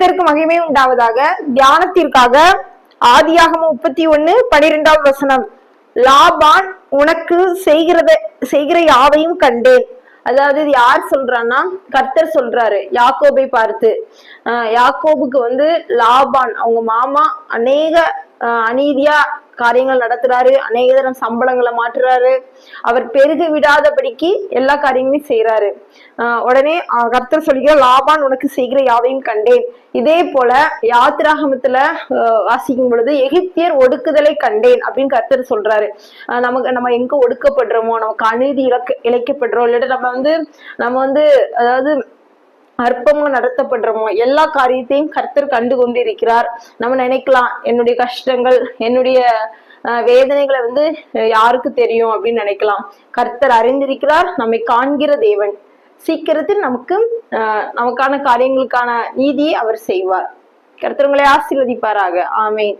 கர்த்தருக்கு மகிமை உண்டாவதாக தியானத்திற்காக ஆதியாகமும் முப்பத்தி ஒண்ணு பனிரெண்டாம் வசனம். லாபான் உனக்கு செய்கிறத செய்கிற யாவையும் கண்டேன். அதாவது இது யார் சொல்றான்னா கர்த்தர் சொல்றாரு யாக்கோபை பார்த்து. ஆஹ் யாக்கோபுக்கு வந்து லாபான் அவங்க மாமா அநேக ஆஹ் அநீதியா காரியங்கள் நடத்துறாரு அநேக தரம் சம்பளங்களை மாற்றுறாரு. அவர் பெருக விடாதபடிக்கு எல்லா காரியங்களையும் செய்யறாரு உடனே கர்த்தர் சொல்லிக்கிற லாபான் உனக்கு செய்கிற யாவையும் கண்டேன். இதே போல யாத்திராகமத்துல வாசிக்கும் பொழுது எகிப்தியர் ஒடுக்குதலை கண்டேன் அப்படின்னு கர்த்தர் சொல்றாரு. நமக்கு நம்ம எங்க ஒடுக்கப்படுறோமோ நமக்கு அநீதி இழக்க இழைக்கப்படுறோம் இல்லாட்டி நம்ம வந்து நம்ம வந்து அதாவது அற்பமா நடத்தப்படுறோமோ எல்லா காரியத்தையும் கர்த்தர் கண்டு கொண்டிருக்கிறார் நம்ம நினைக்கலாம் என்னுடைய கஷ்டங்கள் என்னுடைய வேதனைகளை வந்து யாருக்கு தெரியும் அப்படின்னு நினைக்கலாம். கர்த்தர் அறிந்திருக்கிறார் நம்மை காண்கிற தேவன். சீக்கிரத்தில் நமக்கு நமக்கான காரியங்களுக்கான நீதியை அவர் செய்வார். கர்த்தர் உங்களை ஆசீர்வதிப்பாராக. ஆமேன்.